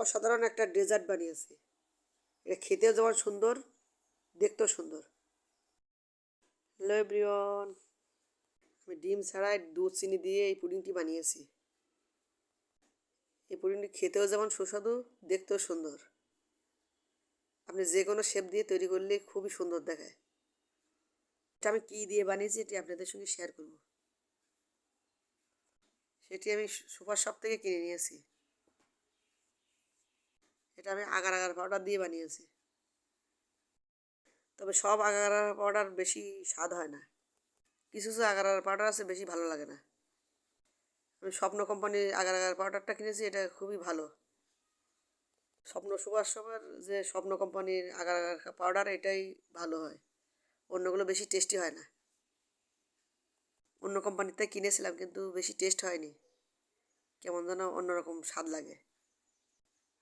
অসাধারণ একটা ডেজার্ট বানিয়েছি। এটা খেতেও যেমন সুন্দর, দেখতেও সুন্দর। হ্যালো এভরিওয়ান, আমি ডিম ছাড়াই দুধ, চিনি দিয়ে এই পুডিংটি বানিয়েছি। এই পুডিংটি খেতেও যেমন সুস্বাদু, দেখতেও সুন্দর। আপনি যে কোনো শেপ দিয়ে তৈরি করলে খুবই সুন্দর দেখায়। এটা আমি কী দিয়ে বানিয়েছি এটি আপনাদের সঙ্গে শেয়ার করব। সেটি আমি সুপার শপ থেকে কিনে নিয়েছি। এটা আমি আগার আগার পাউডার দিয়ে বানিয়েছি। তবে সব আগার আগার পাউডার বেশি স্বাদ হয় না। কিছু কিছু আগার আগার পাউডার আছে, বেশি ভালো লাগে না। আমি স্বপ্ন কোম্পানির আগার আগার পাউডারটা কিনেছি, এটা খুবই ভালো। স্বপ্ন সুপার শপের যে স্বপ্ন কোম্পানির আগার আগার পাউডার এটাই ভালো হয়। অন্যগুলো বেশি টেস্টি হয় না। অন্য কোম্পানিতে কিনেছিলাম, কিন্তু বেশি টেস্ট হয়নি। কেমন যেন অন্যরকম স্বাদ লাগে।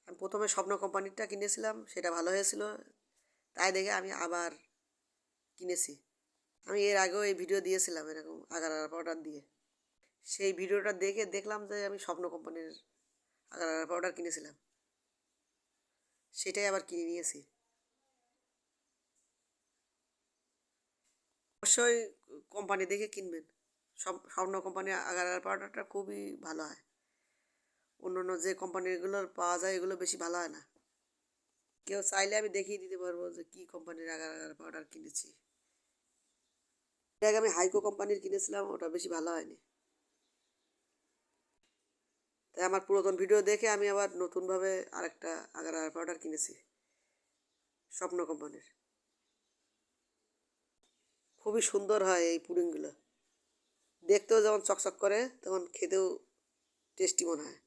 আমি প্রথমে স্বপ্ন কোম্পানিরটা কিনেছিলাম, সেটা ভালো হয়েছিল। তাই দেখে আমি আবার কিনেছি। আমি এর আগেও এই ভিডিও দিয়েছিলাম এরকম আগার পাউডার দিয়ে। সেই ভিডিওটা দেখে দেখলাম যে আমি স্বপ্ন কোম্পানির আগার পাউডার কিনেছিলাম। সেটাই আবার কিনে নিয়েছি। অবশ্যই কোম্পানি দেখে কিনবেন। সব, স্বপ্ন কোম্পানির আগার আগার পাউডারটা খুবই ভালো হয়। অন্য অন্য যে কোম্পানিগুলোর পাওয়া যায়, এগুলো বেশি ভালো হয় না। কেউ চাইলে আমি দেখিয়ে দিতে পারব যে কী কোম্পানির আগার আগার পাউডার কিনেছি। এর আগে আমি হাইকো কোম্পানির কিনেছিলাম, ওটা বেশি ভালো হয়নি। তাই আমার পুরাতন ভিডিও দেখে আমি আবার নতুনভাবে আরেকটা আগার আগার পাউডার কিনেছি, স্বপ্ন কোম্পানির খুবই সুন্দর হয় এই পুডিংগুলো দেখতেও যেমন চকচক করে, তেমন খেতেও টেস্টি মনে হয়।